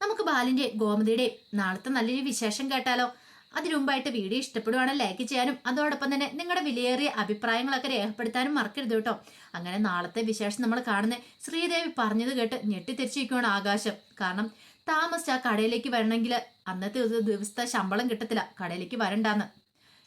നമുക്ക് ബാലിന്റെ ഗോമതിയുടെ നാളത്തെ നല്ലൊരു വിശേഷം കേട്ടാലോ? അതിനു മുമ്പായിട്ട് വീഡിയോ ഇഷ്ടപ്പെടുവാണെങ്കിൽ ലൈക്ക് ചെയ്യാനും അതോടൊപ്പം തന്നെ നിങ്ങളുടെ വിലയേറിയ അഭിപ്രായങ്ങളൊക്കെ രേഖപ്പെടുത്താനും മറക്കരുത് കേട്ടോ. അങ്ങനെ നാളത്തെ വിശേഷം നമ്മൾ കാണുന്ന ശ്രീദേവി പറഞ്ഞത് കേട്ട് ഞെട്ടിത്തിരിച്ചിരിക്കുകയാണ് ആകാശം. കാരണം താമസിച്ച് ആ കടയിലേക്ക് വരണമെങ്കിൽ അന്നത്തെ ദിവസത്തെ ശമ്പളം കിട്ടത്തില്ല. കടയിലേക്ക് വരണ്ടാന്ന്.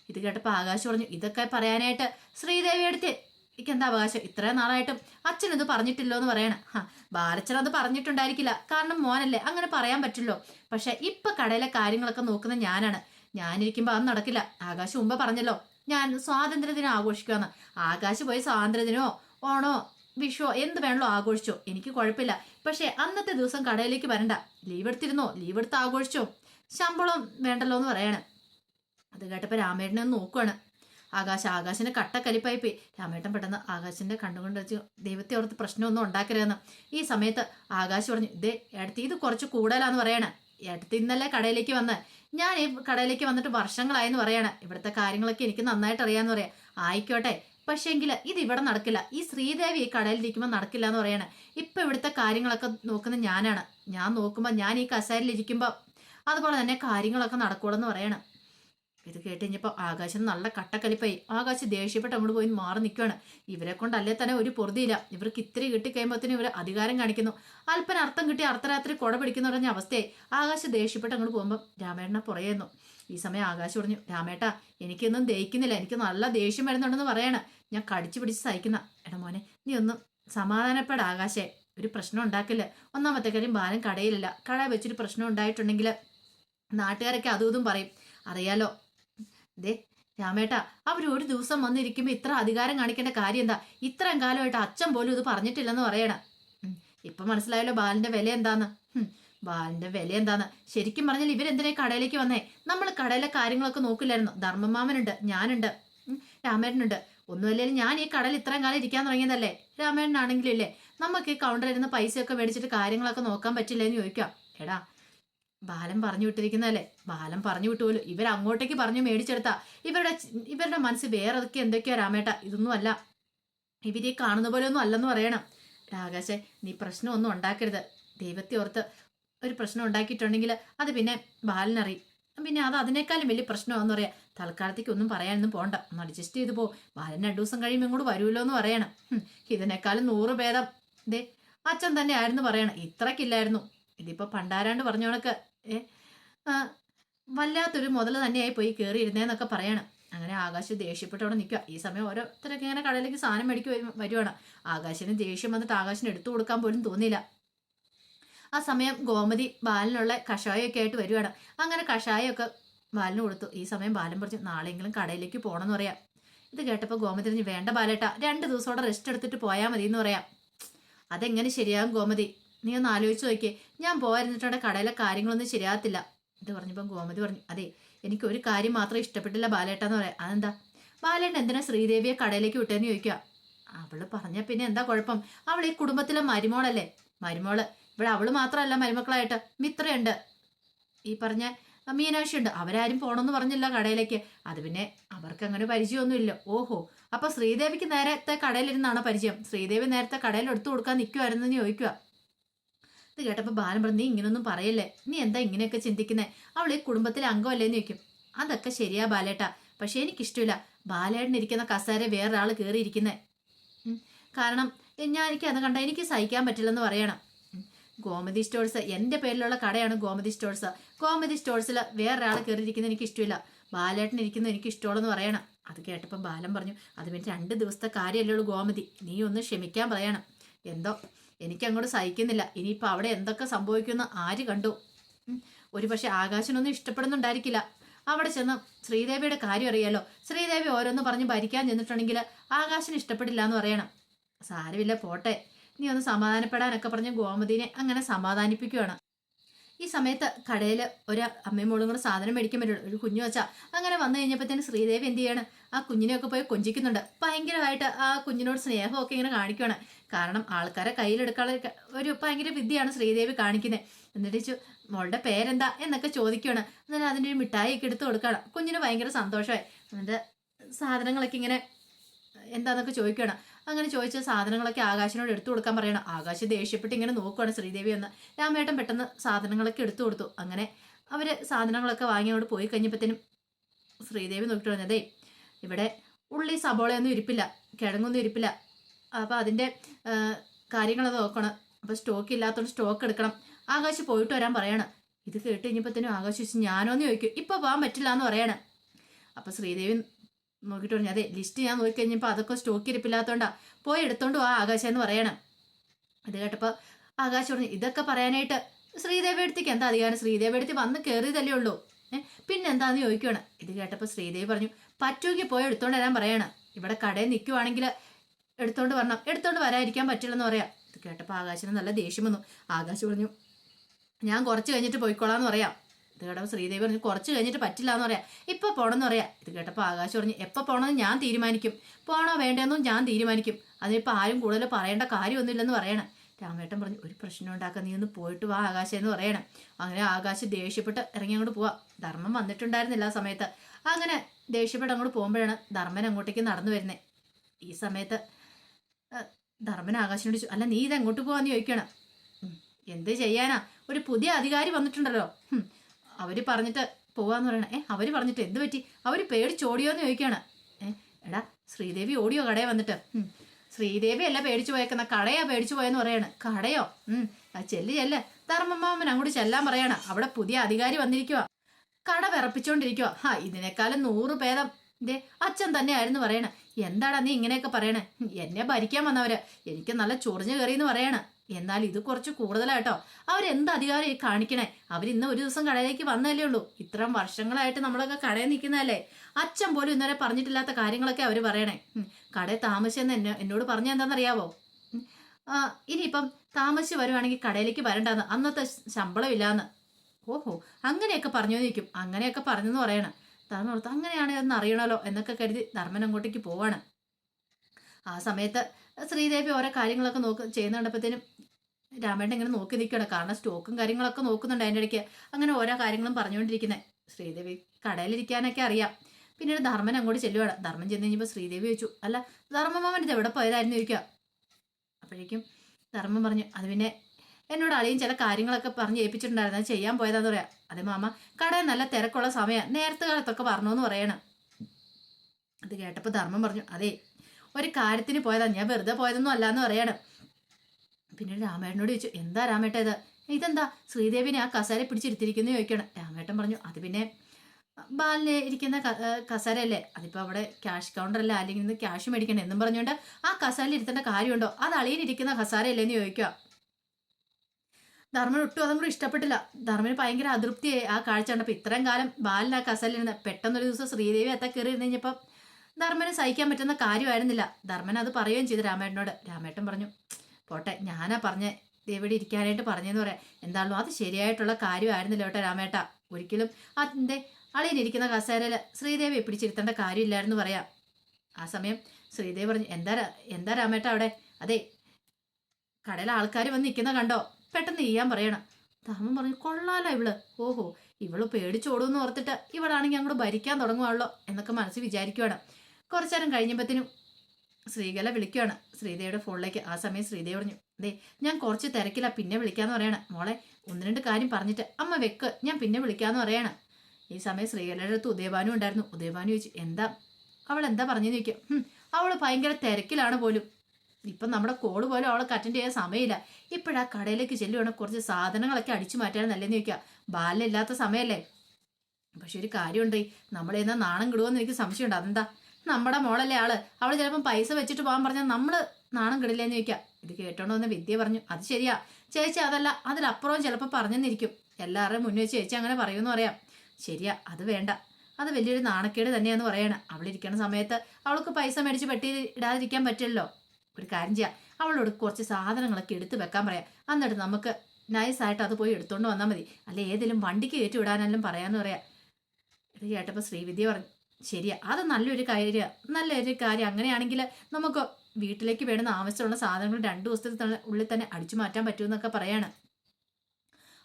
ഇത് കേട്ടപ്പോൾ ആകാശം പറഞ്ഞു ഇതൊക്കെ പറയാനായിട്ട് ശ്രീദേവി അടുത്ത് എനിക്ക് അവകാശം? ഇത്രയും നാളായിട്ടും അച്ഛൻ ഇത് പറഞ്ഞിട്ടില്ലോ എന്ന് പറയണം. ഹാ ബാലച്ചൻ അത് പറഞ്ഞിട്ടുണ്ടായിരിക്കില്ല. കാരണം മോനല്ലേ അങ്ങനെ പറയാൻ പറ്റില്ലോ. പക്ഷെ ഇപ്പൊ കടയിലെ കാര്യങ്ങളൊക്കെ നോക്കുന്ന ഞാനാണ്. ഞാനിരിക്കുമ്പോൾ അത് നടക്കില്ല. ആകാശ് മുമ്പ് പറഞ്ഞല്ലോ ഞാൻ സ്വാതന്ത്ര്യദിനം ആഘോഷിക്കുമെന്ന് ആകാശ് പോയി സ്വാതന്ത്ര്യദിനോ ഓണോ വിഷോ എന്ത് വേണമല്ലോ ആഘോഷിച്ചോ. എനിക്ക് കുഴപ്പമില്ല. പക്ഷെ അന്നത്തെ ദിവസം കടയിലേക്ക് വരണ്ട. ലീവ് എടുത്തിരുന്നോ? ലീവ് എടുത്ത് ആഘോഷിച്ചോ? ശമ്പളം വേണ്ടല്ലോ എന്ന് പറയാണ്. അത് കേട്ടപ്പോൾ രാമേട്ടനെ നോക്കുവാണ്. ആകാശ് ആകാശിന്റെ കട്ടക്കലിപ്പായി പോയി രാമേട്ടൻ പെട്ടെന്ന് ആകാശിന്റെ കണ്ണുകൊണ്ട് വെച്ച് ദൈവത്തെ ഓർത്ത് പ്രശ്നമൊന്നും ഉണ്ടാക്കരുതെന്ന്. ഈ സമയത്ത് ആകാശ് പറഞ്ഞു ഇതേ എടുത്ത് ഇത് കുറച്ച് കൂടുതലാന്ന് പറയണ. എടുത്ത് ഇന്നലെ കടയിലേക്ക് വന്ന്. ഞാൻ ഈ കടയിലേക്ക് വന്നിട്ട് വർഷങ്ങളായെന്ന് പറയാണ്. ഇവിടുത്തെ കാര്യങ്ങളൊക്കെ എനിക്ക് നന്നായിട്ട് അറിയാന്ന് പറയാം. ആയിക്കോട്ടെ. പക്ഷേങ്കിൽ ഇത് ഇവിടെ നടക്കില്ല. ഈ ശ്രീദേവി ഈ കടയിലിരിക്കുമ്പോൾ നടക്കില്ല എന്ന് പറയണേ. ഇപ്പൊ ഇവിടുത്തെ കാര്യങ്ങളൊക്കെ നോക്കുന്നത് ഞാനാണ്. ഞാൻ നോക്കുമ്പോൾ ഞാൻ ഈ കസേരയിലിരിക്കുമ്പോൾ അതുപോലെ തന്നെ കാര്യങ്ങളൊക്കെ നടക്കൂടെന്ന് പറയണം. ഇത് കേട്ട് കഴിഞ്ഞപ്പോൾ ആകാശം നല്ല കട്ടക്കലിപ്പായി. ആകാശം ദേഷ്യപ്പെട്ട് അങ്ങോട്ട് പോയി മാറി നിൽക്കുകയാണ് ഇവരെ കൊണ്ടല്ലേ തന്നെ ഒരു പൊറുതിയില്ല. ഇവർക്ക് ഇത്തിരി കിട്ടിക്കഴിയുമ്പോഴത്തേനും ഇവർ അധികാരം കാണിക്കുന്നു. അല്പന അർത്ഥം കിട്ടി അർദ്ധരാത്രി കുട പിടിക്കുന്ന പറഞ്ഞ അവസ്ഥയായി. ആകാശം ദേഷ്യപ്പെട്ട് അങ്ങോട്ട് പോകുമ്പോൾ രാമേട്ടനെ പുറയുന്നു ഈ സമയം ആകാശം പറഞ്ഞു രാമേട്ട എനിക്കൊന്നും ദഹിക്കുന്നില്ല. എനിക്ക് നല്ല ദേഷ്യം വരുന്നുണ്ടെന്ന് പറയാണ്. ഞാൻ കടിച്ചു പിടിച്ച് സഹിക്കുന്ന. എടാ മോനെ നീ ഒന്നും സമാധാനപ്പെട ആകാശേ. ഒരു പ്രശ്നം ഉണ്ടാക്കില്ല. ഒന്നാമത്തെ കാര്യം ബാലൻ കടയിലില്ല. കട വെച്ചൊരു പ്രശ്നം ഉണ്ടായിട്ടുണ്ടെങ്കിൽ നാട്ടുകാരൊക്കെ അതും ഇതും പറയും. അറിയാലോ ദേ രാമേട്ടാ അവർ ഒരു ദിവസം വന്നിരിക്കുമ്പോൾ ഇത്ര അധികാരം കാണിക്കേണ്ട കാര്യം എന്താ ഇത്രയും കാലമായിട്ട് അച്ഛൻ പോലും ഇത് പറഞ്ഞിട്ടില്ലെന്ന് പറയണ. ഇപ്പം മനസ്സിലായല്ലോ ബാലിന്റെ വില എന്താന്ന്. ബാലിന്റെ വില എന്താന്ന്. ശരിക്കും പറഞ്ഞാൽ ഇവരെന്തിനാ കടയിലേക്ക് വന്നേ? നമ്മൾ കടയിലെ കാര്യങ്ങളൊക്കെ നോക്കില്ലായിരുന്നു? ധർമ്മമാമനുണ്ട് ഞാനുണ്ട് രാമേട്ടനുണ്ട്. ഒന്നുമല്ലെങ്കിലും ഞാൻ ഈ കടയിൽ ഇത്രയും കാലം ഇരിക്കാൻ തുടങ്ങിയതല്ലേ? രാമേട്ടനാണെങ്കിലും ഇല്ലേ നമുക്ക് ഈ കൗണ്ടറിൽ ഇരുന്ന് പൈസയൊക്കെ മേടിച്ചിട്ട് കാര്യങ്ങളൊക്കെ നോക്കാൻ പറ്റില്ല എന്ന് ചോദിക്കാം. എടാ ബാലൻ പറഞ്ഞു വിട്ടിരിക്കുന്നതല്ലേ? ബാലം പറഞ്ഞു വിട്ടുപോലും. ഇവർ അങ്ങോട്ടേക്ക് പറഞ്ഞു മേടിച്ചെടുത്താ. ഇവരുടെ ഇവരുടെ മനസ്സ് വേറെ അതൊക്കെ എന്തൊക്കെയാ രാമേട്ട? ഇതൊന്നും അല്ല. ഇവരെ കാണുന്ന പോലെ ഒന്നും അല്ലെന്ന് പറയണം. രാകാശെ നീ പ്രശ്നമൊന്നും ഉണ്ടാക്കരുത്. ദൈവത്തെ ഓർത്ത് ഒരു പ്രശ്നം ഉണ്ടാക്കിയിട്ടുണ്ടെങ്കിൽ അത് പിന്നെ ബാലനറി പിന്നെ അത് അതിനേക്കാളും വലിയ പ്രശ്നമാണെന്ന് പറയാം. തൽക്കാലത്തേക്ക് ഒന്നും പറയാനൊന്നും പോണ്ട. ഒന്ന് അഡ്ജസ്റ്റ് ചെയ്ത് പോ. ബാലൻ രണ്ടു ദിവസം കഴിയുമ്പോൾ ഇങ്ങോട്ട് വരുമല്ലോ എന്ന് പറയണം. ഇതിനേക്കാളും നൂറ് ഭേദം. ദേ അച്ഛൻ തന്നെ ആയിരുന്നു പറയണം. ഇത്രക്കില്ലായിരുന്നു. ഇതിപ്പോ പണ്ടാരാണ്ട് പറഞ്ഞ കണക്ക്. ഏ ആ, വല്ലാത്തൊരു മുതൽ തന്നെയായി പോയി കയറിയിരുന്നേന്നൊക്കെ പറയണം. അങ്ങനെ ആകാശ് ദേഷ്യപ്പെട്ട് അവിടെ നിൽക്കുക ഈ സമയം ഓരോരുത്തരൊക്കെ ഇങ്ങനെ കടയിലേക്ക് സാധനം മേടിക്ക് വരും- വരുവാണ്. ആകാശിന് ദേഷ്യം വന്നിട്ട് ആകാശിന് എടുത്തു കൊടുക്കാൻ പോലും തോന്നിയില്ല. ആ സമയം ഗോമതി ബാലിനുള്ള കഷായമൊക്കെ ആയിട്ട് വരുവാണ്. അങ്ങനെ കഷായമൊക്കെ ബാലിന് കൊടുത്തു. ഈ സമയം ബാലൻ പറഞ്ഞു നാളെയെങ്കിലും കടയിലേക്ക് പോകണമെന്ന് പറയാം. ഇത് കേട്ടപ്പോൾ ഗോമതി പറഞ്ഞു വേണ്ട ബാലേട്ട രണ്ട് ദിവസത്തോടെ റെസ്റ്റ് എടുത്തിട്ട് പോയാൽ മതി എന്ന് പറയാം. അതെങ്ങനെ ശരിയാകും ഗോമതി? നീ ഒന്ന് ആലോചിച്ച് നോക്കിയേ. ഞാൻ പോയിരുന്നിട്ടുണ്ടെ കടയിലെ കാര്യങ്ങളൊന്നും ശരിയാകത്തില്ല. ഇത് പറഞ്ഞപ്പോൾ ഗോമതി പറഞ്ഞു അതെ എനിക്ക് ഒരു കാര്യം മാത്രം ഇഷ്ടപ്പെട്ടില്ല ബാലേട്ട എന്ന് പറയാം അതെന്താ? ബാലേട്ട എന്തിനാ ശ്രീദേവിയെ കടയിലേക്ക് വിട്ടേന്ന് ചോദിക്കുക? അവൾ പറഞ്ഞ പിന്നെ എന്താ കുഴപ്പം? അവൾ ഈ കുടുംബത്തിലെ മരുമോളല്ലേ? മരുമോൾ ഇവിടെ അവൾ മാത്രമല്ല മരുമക്കളായിട്ട്. മിത്രയുണ്ട്. ഈ പറഞ്ഞ മീനാക്ഷി ഉണ്ട് അവരാരും പോണമെന്ന് പറഞ്ഞില്ല കടയിലേക്ക്. അത് പിന്നെ അവർക്ക് അങ്ങനെ പരിചയമൊന്നുമില്ല. ഓഹോ അപ്പൊ ശ്രീദേവിക്ക് നേരത്തെ കടയിലിരുന്നാണോ പരിചയം? ശ്രീദേവി നേരത്തെ കടയിൽ എടുത്തു കൊടുക്കാൻ നിൽക്കുമായിരുന്നു ചോദിക്കുക. ഇത് കേട്ടപ്പോൾ ബാലൻ പറഞ്ഞു നീ ഇങ്ങനൊന്നും പറയല്ലേ? നീ എന്താ ഇങ്ങനെയൊക്കെ ചിന്തിക്കുന്നേ? അവൾ ഈ കുടുംബത്തിലെ അംഗമല്ലേന്ന് ചോദിക്കും. അതൊക്കെ ശരിയാ ബാലേട്ടാ. പക്ഷെ എനിക്കിഷ്ടമില്ല. ബാലേട്ടൻ ഇരിക്കുന്ന കസേര വേറൊരാൾ കയറിയിരിക്കുന്നേ കാരണം ഞാൻ എനിക്ക് അത് കണ്ട എനിക്ക് സഹിക്കാൻ പറ്റില്ലെന്ന് പറയണം. ഗോമതി സ്റ്റോഴ്സ് എന്റെ പേരിലുള്ള കടയാണ് ഗോമതി സ്റ്റോഴ്സ്. ഗോമതി സ്റ്റോഴ്സിൽ വേറൊരാൾ കയറിയിരിക്കുന്നത് എനിക്ക് ഇഷ്ടമില്ല ബാലേട്ടൻ ഇരിക്കുന്നത് എനിക്ക് ഇഷ്ടമുള്ളെന്ന് പറയണം. അത് കേട്ടപ്പോൾ ബാലൻ പറഞ്ഞു അത് പിന്നെ രണ്ട് ദിവസത്തെ കാര്യമല്ലേ ഉള്ളൂ ഗോമതി. നീ ഒന്ന് ക്ഷമിക്കാൻ പറയണം. എന്തോ എനിക്ക് അങ്ങോട്ട് സഹിക്കുന്നില്ല. ഇനിയിപ്പോൾ അവിടെ എന്തൊക്കെ സംഭവിക്കുമെന്ന് ആര് കണ്ടു? ഒരു പക്ഷെ ആകാശനൊന്നും ഇഷ്ടപ്പെടുന്നുണ്ടായിരിക്കില്ല. അവിടെ ചെന്ന് ശ്രീദേവിയുടെ കാര്യം അറിയാലോ. ശ്രീദേവി ഓരോന്ന് പറഞ്ഞ് ഭരിക്കാൻ ചെന്നിട്ടുണ്ടെങ്കിൽ ആകാശന് ഇഷ്ടപ്പെടില്ല എന്ന് പറയണം. സാരമില്ല പോട്ടെ. നീ ഒന്ന് സമാധാനപ്പെടാനൊക്കെ പറഞ്ഞ് ഗോമതിനെ അങ്ങനെ സമാധാനിപ്പിക്കുകയാണ് ഈ സമയത്ത് കടയിൽ ഒരു അമ്മയും മോളും കൂടെ സാധനം മേടിക്കാൻ പറ്റുള്ളൂ ഒരു കുഞ്ഞു വെച്ചാൽ അങ്ങനെ വന്നു കഴിഞ്ഞപ്പോഴത്തേന് ശ്രീദേവി എന്ത് ചെയ്യാണ്? ആ കുഞ്ഞിനെയൊക്കെ പോയി കൊഞ്ചിക്കുന്നുണ്ട്. ഭയങ്കരമായിട്ട് ആ കുഞ്ഞിനോട് സ്നേഹമൊക്കെ ഇങ്ങനെ കാണിക്കുകയാണ് കാരണം ആൾക്കാരെ കയ്യിലെടുക്കാനുള്ള ഒരു ഭയങ്കര വിദ്യയാണ് ശ്രീദേവി കാണിക്കുന്നത് എന്നിട്ട് ചോ മോളുടെ പേരെന്താ? എന്നൊക്കെ ചോദിക്കുകയാണ് എന്നാലും അതിന്റെ ഒരു മിഠായി ഒക്കെ എടുത്ത് കൊടുക്കുകയാണ് കുഞ്ഞിന് ഭയങ്കര സന്തോഷമായി. എന്നിട്ട് സാധനങ്ങളൊക്കെ ഇങ്ങനെ എന്താന്നൊക്കെ ചോദിക്കുകയാണ് അങ്ങനെ ചോദിച്ച സാധനങ്ങളൊക്കെ ആകാശിനോട് എടുത്തു കൊടുക്കാൻ പറയണം. ആകാശ് ദേഷ്യപ്പെട്ട് ഇങ്ങനെ നോക്കുവാണ് ശ്രീദേവി എന്ന്. രാമേട്ടൻ പെട്ടെന്ന് സാധനങ്ങളൊക്കെ എടുത്തു കൊടുത്തു. അങ്ങനെ അവർ സാധനങ്ങളൊക്കെ വാങ്ങി അവിടെ പോയി കഴിഞ്ഞപ്പോഴത്തേനും ശ്രീദേവി നോക്കിട്ട് പറഞ്ഞതേ ഇവിടെ ഉള്ളി സബോളയൊന്നും ഇരിപ്പില്ല കിഴങ്ങൊന്നും ഇരിപ്പില്ല. അപ്പോൾ അതിന്റെ കാര്യങ്ങൾ നോക്കണം. അപ്പോൾ സ്റ്റോക്ക് ഇല്ലാത്തതുകൊണ്ട് സ്റ്റോക്ക് എടുക്കണം. ആകാശ് പോയിട്ട് വരാൻ പറയണം. ഇത് കേട്ട് കഴിഞ്ഞപ്പോഴത്തേനും ആകാശ് ചോദിച്ചു ഞാനോന്ന് ചോദിക്കും ഇപ്പോൾ പോകാൻ പറ്റില്ല എന്ന് പറയണം. അപ്പോൾ ശ്രീദേവി നോക്കിയിട്ട് പറഞ്ഞു അതെ ലിസ്റ്റ് ഞാൻ നോക്കിക്കഴിഞ്ഞപ്പോൾ അതൊക്കെ സ്റ്റോക്ക് ഇരിപ്പില്ലാത്തതുകൊണ്ടാ പോയി എടുത്തോണ്ട് ആ ആകാശം എന്ന് പറയണം. അത് കേട്ടപ്പോൾ ആകാശം പറഞ്ഞു ഇതൊക്കെ പറയാനായിട്ട് ശ്രീദേവി എടുത്തേക്ക് എന്താ അധികാരം? ശ്രീദേവി എടുത്ത് വന്ന് കയറിയതല്ലേ ഉള്ളൂ. പിന്നെ എന്താന്ന് ചോദിക്കുകയാണ് ഇത് കേട്ടപ്പോൾ ശ്രീദേവി പറഞ്ഞു പറ്റുമെങ്കിൽ പോയി എടുത്തോണ്ട് വരാൻ പറയണം. ഇവിടെ കടയിൽ നിൽക്കുവാണെങ്കിൽ എടുത്തോണ്ട് വരണം. എടുത്തോണ്ട് വരാതിരിക്കാൻ പറ്റില്ലെന്ന് പറയാം. ഇത് കേട്ടപ്പോൾ ആകാശിന് നല്ല ദേഷ്യം വന്നു. ആകാശ് പറഞ്ഞു ഞാൻ കുറച്ച് കഴിഞ്ഞിട്ട് പോയിക്കോളാം എന്ന് പറയാം. ഇത് കേട്ടപ്പോൾ ശ്രീദേവി പറഞ്ഞു കുറച്ച് കഴിഞ്ഞിട്ട് പറ്റില്ല എന്ന് പറയാം. ഇപ്പൊ പോകണമെന്ന് പറയാം. ഇത് കേട്ടപ്പോൾ ആകാശം പറഞ്ഞു എപ്പോൾ പോകണമെന്ന് ഞാൻ തീരുമാനിക്കും. പോകണോ വേണ്ടെന്നും ഞാൻ തീരുമാനിക്കും. അതിനിപ്പോൾ ആരും കൂടുതൽ പറയേണ്ട കാര്യമൊന്നുമില്ലെന്ന് പറയണം. രാമേട്ടൻ പറഞ്ഞു ഒരു പ്രശ്നം ഉണ്ടാക്കാൻ നീ ഒന്ന് പോയിട്ട് വാ ആകാശം എന്ന് പറയണം. അങ്ങനെ ആകാശം ദേഷ്യപ്പെട്ട് ഇറങ്ങി അങ്ങോട്ട് പോവാം. ധർമ്മം വന്നിട്ടുണ്ടായിരുന്നില്ല ആ സമയത്ത്. അങ്ങനെ ദേഷ്യപ്പെട്ട് അങ്ങോട്ട് പോകുമ്പോഴാണ് ധർമ്മൻ അങ്ങോട്ടേക്ക് നടന്നു വരുന്നത് ഈ സമയത്ത് ധർമ്മൻ ആകാശിനോട് ചോദിച്ചു അല്ല നീ ഇത് എങ്ങോട്ട് പോവാന്ന് ചോദിക്കണം? എന്ത് ചെയ്യാനാ? ഒരു പുതിയ അധികാരി വന്നിട്ടുണ്ടല്ലോ. ഹും, അവർ പറഞ്ഞിട്ട് പോവാന്ന് പറയണ. ഏ അവർ പറഞ്ഞിട്ട് എന്ത് പറ്റി? അവർ പേടിച്ചോടിയോ പേടിച്ചോടിയോന്ന് ചോദിക്കാണ്. ഏ എടാ ശ്രീദേവി ഓടിയോ കടയെ വന്നിട്ട്? ശ്രീദേവി അല്ല പേടിച്ചു പോയേക്കുന്ന കടയാ പേടിച്ചു പോയെന്ന് പറയാണ്. കടയോ? ഉം. ആ ചെല്ല് ചെല്ല്. ധർമ്മമാമൻ അങ്ങോട്ട് ചെല്ലാൻ പറയാണ്. അവിടെ പുതിയ അധികാരി വന്നിരിക്കുക കട വിറപ്പിച്ചോണ്ടിരിക്കുക ആ ഇതിനേക്കാളും നൂറ് ഭേദം. ദേ അച്ഛൻ തന്നെയായിരുന്നു പറയണേ. എന്താടാ നീ ഇങ്ങനെയൊക്കെ പറയണേ? എന്നെ ഭരിക്കാൻ വന്നവര്. എനിക്ക് നല്ല ചൊറിഞ്ഞു കയറിയെന്ന് പറയണ. എന്നാൽ ഇത് കുറച്ച് കൂടുതലാട്ടോ. അവരെന്ത് അധികാരം ഈ കാണിക്കണേ? അവരിന്ന് ഒരു ദിവസം കടയിലേക്ക് വന്നല്ലേ ഉള്ളൂ. ഇത്രയും വർഷങ്ങളായിട്ട് നമ്മളൊക്കെ കടയിൽ നിൽക്കുന്നതല്ലേ? അച്ഛൻ പോലും ഇന്നലെ പറഞ്ഞിട്ടില്ലാത്ത കാര്യങ്ങളൊക്കെ അവർ പറയണേ. കട താമസിച്ചെന്ന് എന്നെ എന്നോട് പറഞ്ഞ എന്താണെന്നറിയാവോ? ഇനിയിപ്പം താമസിച്ച് വരുവാണെങ്കിൽ കടയിലേക്ക് വരണ്ടെന്ന്. അന്നത്തെ ശമ്പളം ഇല്ലാന്ന് ഓഹോ അങ്ങനെയൊക്കെ പറഞ്ഞു നിൽക്കും അങ്ങനെയൊക്കെ പറഞ്ഞെന്ന് പറയണം. ധർമ്മൻ ഓർത്ത് അങ്ങനെയാണെങ്കിൽ എന്നൊക്കെ കരുതി ധർമ്മൻ അങ്ങോട്ടേക്ക് പോവാണ്. ആ സമയത്ത് ശ്രീദേവി ഓരോ കാര്യങ്ങളൊക്കെ നോക്ക് ചെയ്യുന്ന കണ്ടപ്പോഴത്തേനും രാമേട്ടൻ ഇങ്ങനെ നോക്കി നിൽക്കണം കാരണം സ്റ്റോക്കും കാര്യങ്ങളൊക്കെ നോക്കുന്നുണ്ട് അതിന്റെ ഇടയ്ക്ക്. അങ്ങനെ ഓരോ കാര്യങ്ങളും പറഞ്ഞുകൊണ്ടിരിക്കുന്നത് ശ്രീദേവി കടയിലിരിക്കാനൊക്കെ അറിയാം. പിന്നീട് ധർമ്മൻ അങ്ങോട്ട് ചെല്ലുവാണ്. ധർമ്മൻ ചെന്ന് കഴിഞ്ഞപ്പോൾ ശ്രീദേവി വെച്ചു അല്ല ധർമ്മമാമൻ ഇത് എവിടെ പോയതായിരുന്നു? ചോദിക്കുക. അപ്പോഴേക്കും ധർമ്മം പറഞ്ഞു അത് പിന്നെ എന്നോട് അളിയും ചില കാര്യങ്ങളൊക്കെ പറഞ്ഞ് ഏൽപ്പിച്ചിട്ടുണ്ടായിരുന്നു. അത് ചെയ്യാൻ പോയതാന്ന് പറയാം. അതെ മാമ കടയിൽ നല്ല തിരക്കുള്ള സമയം. നേരത്തെ കാലത്തൊക്കെ പറഞ്ഞു എന്ന് പറയണം. അത് കേട്ടപ്പോൾ ധർമ്മം പറഞ്ഞു അതെ ഒരു കാര്യത്തിന് പോയതാ. ഞാൻ വെറുതെ പോയതൊന്നും അല്ലാന്ന് പറയണം. പിന്നെ രാമേട്ടനോട് ചോദിച്ചു എന്താ രാമേട്ട ഇത്? ഇതെന്താ? ശ്രീദേവിനെ ആ കസാര പിടിച്ചിരുത്തിരിക്കുന്നു ചോദിക്കണം രാമേട്ടൻ പറഞ്ഞു അത് പിന്നെ ബാലിന് ഇരിക്കുന്ന കസാരയല്ലേ? അതിപ്പോൾ അവിടെ ക്യാഷ് കൗണ്ടറല്ല അല്ലെങ്കിൽ ഇന്ന് ക്യാഷ് മേടിക്കണം എന്നും പറഞ്ഞുകൊണ്ട് ആ കസാരയിൽ ഇരുത്തേണ്ട കാര്യമുണ്ടോ? അത് അളിയിലിരിക്കുന്ന കസേരയല്ലേന്ന് ചോദിക്കുക. ധർമ്മൻ ഒട്ടും അതും കൂടി ഇഷ്ടപ്പെട്ടില്ല. ധർമ്മന് ഭയങ്കര അതൃപ്തിയായി ആ കാഴ്ച കണ്ടപ്പോൾ ഇത്രയും കാലം ബാലിന് ആ കസാലിരുന്ന് പെട്ടെന്നൊരു ദിവസം ശ്രീദേവി എത്ത കയറി ഇരുന്ന് കഴിഞ്ഞപ്പം ധർമ്മന് സഹിക്കാൻ പറ്റുന്ന കാര്യമായിരുന്നില്ല. ധർമ്മൻ അത് പറയുകയും ചെയ്തു രാമേട്ടനോട്. രാമേട്ടൻ പറഞ്ഞു പോട്ടെ ഞാനാ പറഞ്ഞ ദേവിടെ ഇരിക്കാനായിട്ട് പറഞ്ഞെന്ന് പറയാം. എന്താണല്ലോ അത് ശരിയായിട്ടുള്ള കാര്യമായിരുന്നില്ല കേട്ടോ രാമേട്ട. ഒരിക്കലും അതിന്റെ അളിയനിരിക്കുന്ന കസേരയിൽ ശ്രീദേവിയെ പിടിച്ചിരുത്തേണ്ട കാര്യമില്ലായിരുന്നു പറയാം. ആ സമയം ശ്രീദേവി പറഞ്ഞു എന്താ എന്താ രാമേട്ട അവിടെ? അതെ കടയിൽ ആൾക്കാർ വന്ന് നിൽക്കുന്ന കണ്ടോ? പെട്ടെന്ന് ചെയ്യാൻ പറയണം. ധർമ്മം പറഞ്ഞു കൊള്ളാലോ ഇവൾ. ഓഹോ ഇവൾ പേടിച്ചോടുമെന്ന് ഓർത്തിട്ട് ഇവളാണെങ്കിൽ അങ്ങോട്ട് ഭരിക്കാൻ തുടങ്ങുവാണല്ലോ എന്നൊക്കെ മനസ്സിൽ വിചാരിക്കുവാണ്. കുറച്ചു നേരം കഴിഞ്ഞപ്പോഴത്തേനും ശ്രീകല വിളിക്കുവാണ്. ശ്രീദേവിയുടെ ഫോണിലേക്ക്. ആ സമയം ശ്രീദേവി പറഞ്ഞു ദേ ഞാൻ കുറച്ച് തിരക്കില്ല പിന്നെ വിളിക്കാന്ന് പറയണം. മോളെ ഒന്ന് രണ്ട് കാര്യം പറഞ്ഞിട്ട് അമ്മ വെക്ക് ഞാൻ പിന്നെ വിളിക്കാന്ന് പറയണം. ഈ സമയം ശ്രീകലയുടെ അടുത്ത് ഉദയഭാനു ഉണ്ടായിരുന്നു. ഉദയഭാനു ചോദിച്ചു എന്താ? അവൾ എന്താ പറഞ്ഞെന്ന് ചോദിക്കും. അവൾ ഭയങ്കര തിരക്കിലാണ് പോലും. ഇപ്പം നമ്മുടെ കോൾ പോലും അവളെ അറ്റൻഡ് ചെയ്യാൻ സമയമില്ല. ഇപ്പോഴാ കടയിലേക്ക് ചെല്ലുവാണ് കുറച്ച് സാധനങ്ങളൊക്കെ അടിച്ചു മാറ്റാൻ നല്ലതെന്ന് ചോദിക്കുക. ബാലില്ലാത്ത സമയമല്ലേ? പക്ഷെ ഒരു കാര്യമുണ്ട്. നമ്മളെന്നാ നാണം കിടുവെന്ന് എനിക്ക് സംശയമുണ്ട്. അതെന്താ? നമ്മുടെ മോളല്ലേ ആൾ? അവൾ ചിലപ്പം പൈസ വെച്ചിട്ട് പോകാൻ പറഞ്ഞാൽ നമ്മൾ നാണം കിടില്ലെന്ന് ചോദിക്കാം. ഇത് കേട്ടോണ്ട് വന്ന വിദ്യ പറഞ്ഞു അത് ശരിയാ. ചേച്ചി അതല്ല അതിലപ്പുറവും ചിലപ്പോൾ പറഞ്ഞെന്നിരിക്കും. എല്ലാവരുടെയും മുന്നേ ചേച്ചി അങ്ങനെ പറയുമെന്ന് പറയാം. ശരിയാ അത് വേണ്ട. അത് വലിയൊരു നാണക്കേട് തന്നെയാന്ന് പറയാണ്. അവളിരിക്കുന്ന സമയത്ത് അവൾക്ക് പൈസ മേടിച്ച് പെട്ടി ഇടാതിരിക്കാൻ പറ്റില്ലല്ലോ. ഒരു കാര്യം ചെയ്യാം. അവളോട് കുറച്ച് സാധനങ്ങളൊക്കെ എടുത്ത് വെക്കാൻ പറയാം. എന്നിട്ട് നമുക്ക് നൈസായിട്ട് അത് പോയി എടുത്തുകൊണ്ട് വന്നാൽ മതി. അല്ലെ ഏതെങ്കിലും വണ്ടിക്ക് കയറ്റി വിടാനെല്ലാം പറയാമെന്ന് പറയാം. ഇത് കേട്ടപ്പോൾ ശ്രീവിദ്യ പറഞ്ഞു ശരിയാ അത് നല്ലൊരു കാര്യം നല്ലൊരു കാര്യം. അങ്ങനെയാണെങ്കിൽ നമുക്ക് വീട്ടിലേക്ക് വേണ്ടുന്ന ആവശ്യമുള്ള സാധനങ്ങൾ രണ്ടു ദിവസത്തിൽ ഉള്ളിൽ തന്നെ അടിച്ചു മാറ്റാൻ പറ്റുമെന്നൊക്കെ പറയാണ്.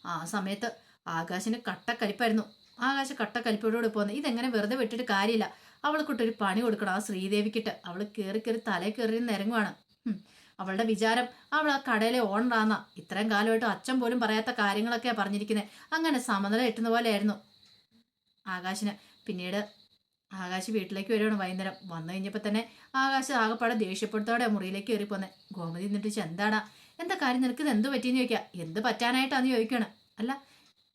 ആ സമയത്ത് ആകാശിന് കട്ടക്കലിപ്പായിരുന്നു ആകാശ കട്ടക്കലിപ്പോടുകൂടി പോകുന്നത് ഇതെങ്ങനെ വെറുതെ വിട്ടിട്ട് കാര്യമില്ല. അവൾക്കിട്ടൊരു പണി കൊടുക്കണം ആ ശ്രീദേവിക്കിട്ട്. അവൾ കയറി കയറി തലേ കയറി നിരങ്ങുവാണ്. അവളുടെ വിചാരം അവൾ ആ കടയിലെ ഓണറാന്ന. ഇത്രയും കാലമായിട്ട് അച്ഛൻ പോലും പറയാത്ത കാര്യങ്ങളൊക്കെയാണ് പറഞ്ഞിരിക്കുന്നത് അങ്ങനെ സമനില എട്ടുന്ന പോലെയായിരുന്നു ആകാശിന്. പിന്നീട് ആകാശ് വീട്ടിലേക്ക് വരുവാണ് വൈകുന്നേരം. വന്നു കഴിഞ്ഞപ്പോൾ തന്നെ ആകാശ് ആകെപ്പാടെ ദേഷ്യപ്പെടുത്തോടെ മുറിയിലേക്ക് കയറി പോന്നെ. ഗോമതി എന്നിട്ട് എന്താടാ? എന്താ കാര്യം? നിനക്ക് ഇത് എന്ത് പറ്റിയെന്ന് ചോദിക്കുക എന്ത് പറ്റാനായിട്ടാന്ന് ചോദിക്കണം. അല്ല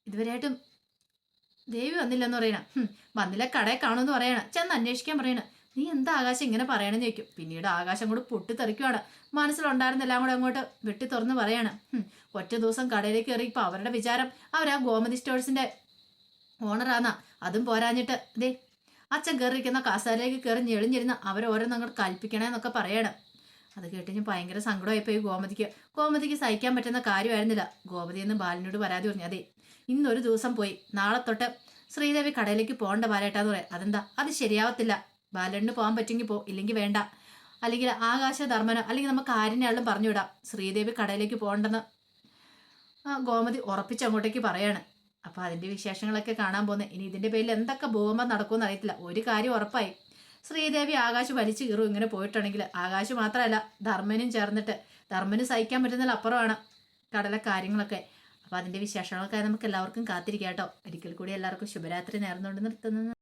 ഇതുവരെയായിട്ടും ദേവി വന്നില്ലെന്ന് പറയണം. വന്നില്ല കടയിൽ കാണുമെന്ന് പറയണം. ചെന്ന് അന്വേഷിക്കാൻ പറയണം. നീ എന്താ ആകാശം ഇങ്ങനെ പറയണമെന്ന് ചോദിക്കും? പിന്നീട് ആകാശം കൂടെ പൊട്ടിത്തെറിക്കുവാണ്. മനസ്സിലുണ്ടായിരുന്നെല്ലാം കൂടെ അങ്ങോട്ട് വെട്ടി തുറന്ന് പറയാണ്. ഒറ്റ ദിവസം കടയിലേക്ക് കയറി ഇപ്പൊ അവരുടെ വിചാരം അവരാ ഗോമതി സ്റ്റോഴ്സിന്റെ ഓണറാന്നാ. അതും പോരാഞ്ഞിട്ട് ദേ അച്ഛൻ കയറിയിരിക്കുന്ന കാസാരയിലേക്ക് കയറി ഞെളിഞ്ഞിരുന്ന് അവരോരോന്ന് അങ്ങോട്ട് കൽപ്പിക്കണേന്നൊക്കെ പറയണം. അത് കേട്ട് ഞാൻ ഭയങ്കര സങ്കടമായിപ്പോയി ഗോമതിക്ക്. ഗോമതിക്ക് സഹിക്കാൻ പറ്റുന്ന കാര്യമായിരുന്നില്ല. ഗോമതി എന്ന് ബാലിനോട് പരാതി പറഞ്ഞു. അതെ ഇന്നൊരു ദിവസം പോയി. നാളെ തൊട്ട് ശ്രീദേവി കടയിലേക്ക് പോകേണ്ട ബാലേട്ടാന്ന് പറയാം. അതെന്താ? അത് ശരിയാവത്തില്ല. ബാലന് പോകാൻ പറ്റുമെങ്കിൽ പോ. ഇല്ലെങ്കിൽ വേണ്ട. അല്ലെങ്കിൽ ആകാശധർമ്മനോ അല്ലെങ്കിൽ നമുക്ക് ആരിനെയാളും പറഞ്ഞുവിടാം ശ്രീദേവി കടയിലേക്ക് പോകണ്ടെന്ന് ഗോമതി ഉറപ്പിച്ച് അങ്ങോട്ടേക്ക് പറയാണ്. അപ്പൊ അതിന്റെ വിശേഷങ്ങളൊക്കെ കാണാൻ പോകുന്നത് ഇനി ഇതിന്റെ പേരിൽ എന്തൊക്കെ ഭൂകമ്പം നടക്കുമെന്ന് അറിയത്തില്ല. ഒരു കാര്യം ഉറപ്പായി. ശ്രീദേവി ആകാശ് വലിച്ചു കീറും ഇങ്ങനെ പോയിട്ടുണ്ടെങ്കിൽ ആകാശ് മാത്രമല്ല ധർമ്മനും ചേർന്നിട്ട്. ധർമ്മന് സഹിക്കാൻ പറ്റുന്നതിൽ അപ്പുറമാണ് കടല കാര്യങ്ങളൊക്കെ. അപ്പോൾ അതിന്റെ വിശേഷങ്ങളൊക്കെ നമുക്ക് എല്ലാവർക്കും കാത്തിരിക്കാം കേട്ടോ. ഒരിക്കൽ കൂടി എല്ലാവർക്കും ശുഭരാത്രി നേർന്നുകൊണ്ട് നിർത്തുന്നത്